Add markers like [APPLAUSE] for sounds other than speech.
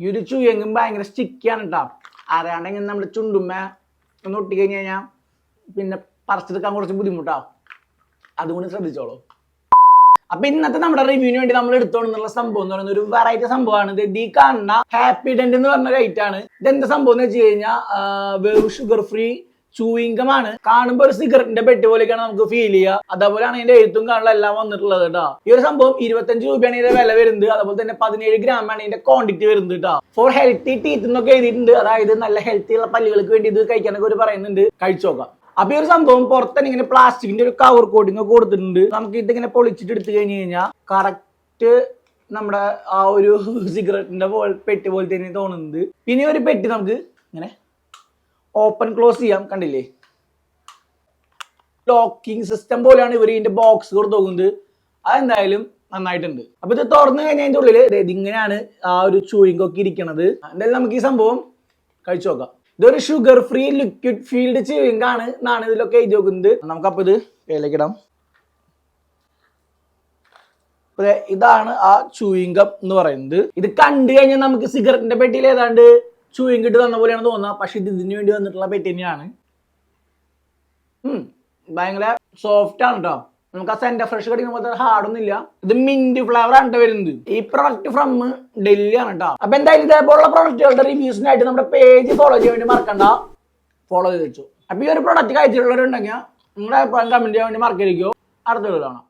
ഈ ഒരു ഭയങ്കര സ്റ്റിക്കാണ് കേട്ടോ അറിയാണ്ടെങ്കിൽ നമ്മൾ ചുണ്ടുമ്മ ഒന്ന് ഒട്ടിക്കഴിഞ്ഞ് കഴിഞ്ഞാൽ പിന്നെ പറിച്ചെടുക്കാൻ കുറച്ച് ബുദ്ധിമുട്ടാവും അതുകൊണ്ട് ശ്രദ്ധിച്ചോളൂ. അപ്പൊ ഇന്നത്തെ നമ്മുടെ റിവ്യൂവിന് വേണ്ടി നമ്മൾ എടുത്തോണെന്നുള്ള സംഭവം എന്ന് പറയുന്നത് ഒരു വെറൈറ്റി സംഭവമാണ്. ഇത് ഈ കാണുന്ന ഹാപ്പി ഡെന്റ് എന്ന് പറഞ്ഞ റേറ്റ് ഇത് എന്താ സംഭവം എന്ന് വെച്ച് കഴിഞ്ഞാൽ വെറും ഷുഗർ ഫ്രീ ചൂയിങ്കമാണ്. കാണുമ്പോൾ ഒരു സിഗരറ്റിന്റെ പെട്ടി പോലെയൊക്കെയാണ് നമുക്ക് ഫീൽ ചെയ്യുക അതേപോലെയാണ് ഇതിന്റെ എഴുത്തും കാണുന്ന എല്ലാം വന്നിട്ടുള്ളത് കേട്ടോ ഈ ഒരു സംഭവം ഇരുപത്തഞ്ച് രൂപയാണ് ഇതിന്റെ വില വരുന്നത്. അതുപോലെ തന്നെ പതിനേഴ് ഗ്രാം ആണ് ഇതിന്റെ ക്വാണ്ടിറ്റി വരുന്നത് കേട്ടോ ഫോർ ഹെൽത്തി ടീത്ത് എന്നൊക്കെ എഴുതിയിട്ടുണ്ട്. അതായത് നല്ല ഹെൽത്തി ഉള്ള പല്ലുകൾക്ക് വേണ്ടി ഇത് കഴിക്കാനൊക്കെ ഒരു പറയുന്നുണ്ട്. കഴിച്ചു നോക്കാം. അപ്പൊ ഈ ഒരു സംഭവം പുറത്തന്നെ ഇങ്ങനെ പ്ലാസ്റ്റിക്കിന്റെ ഒരു കവർ കോട്ടിങ് കൊടുത്തിട്ടുണ്ട്. നമുക്ക് ഇതിങ്ങനെ പൊളിച്ചിട്ട് എടുത്തു കഴിഞ്ഞു കഴിഞ്ഞാൽ കറക്റ്റ് നമ്മുടെ ആ ഒരു [LAUGHS] സിഗരറ്റിന്റെ പെട്ടി പോലെ തന്നെ തോന്നുന്നത്. പിന്നെ ഒരു പെട്ടി നമുക്ക് ഇങ്ങനെ ഓപ്പൺ ക്ലോസ് ചെയ്യാം കണ്ടില്ലേ? ലോക്കിംഗ് സിസ്റ്റം പോലെയാണ് ഇവർ ഇതിന്റെ ബോക്സ് കൊടുത്ത് നോക്കുന്നത്. അതെന്തായാലും നന്നായിട്ടുണ്ട്. അപ്പൊ ഇത് തുറന്നു കഴിഞ്ഞാൽ അതിന്റെ ഉള്ളിൽ ദേ ഇതിങ്ങനെയാണ് ആ ഒരു ചൂയിങ് ഒക്കെ ഇരിക്കണത്. എന്തായാലും നമുക്ക് ഈ സംഭവം കഴിച്ചു നോക്കാം. ഇതൊരു sugar free liquid filled chewing ആണ് എന്നാണ് ഇതിലൊക്കെ എഴുതി നോക്കുന്നത് നമുക്കപ്പോ ഇത് കയ്യിലേക്ക് ഇടാം. ഇതാണ് ആ ചൂയിങ്കം എന്ന് പറയുന്നത്. ഇത് കണ്ടു കഴിഞ്ഞാൽ നമുക്ക് സിഗരറ്റിന്റെ പെട്ടിയിൽ ഏതാണ്ട് ചൂയിങ് കിട്ടി തന്ന പോലെയാണ് തോന്നുന്നത്. പക്ഷെ ഇത് ഇതിന് വേണ്ടി വന്നിട്ടുള്ള പെട്ടി തന്നെയാണ്. ഭയങ്കര സോഫ്റ്റ് ആണ് കേട്ടോ നമുക്ക് ആ സെന്റർ ഫ്രഷ് കടിക്കുമ്പോൾ ഹാർഡൊന്നും ഇല്ല. ഇത് മിന്റ് ഫ്ലേവർ ആണ് വരുന്നത്. ഈ പ്രൊഡക്റ്റ് ഫ്രം ഡൽഹി ആണ് കേട്ടോ അപ്പൊ എന്തായാലും ഇതേപോലുള്ള പ്രൊഡക്റ്റുകളുടെ റിവ്യൂസിനായിട്ട് നമ്മുടെ പേജ് ഫോളോ ചെയ്യാൻ വേണ്ടി മറക്കണ്ട. ഫോളോ ചെയ്ത് വെച്ചു. അപ്പൊ ഈ ഒരു പ്രൊഡക്റ്റ് കഴിച്ചിട്ടുള്ളവരുണ്ടെങ്കിൽ നിങ്ങളുടെ അഭിപ്രായം കമന്റ് ചെയ്യാൻ വേണ്ടി മറക്കരിക്കോ അടുത്ത കാണാം.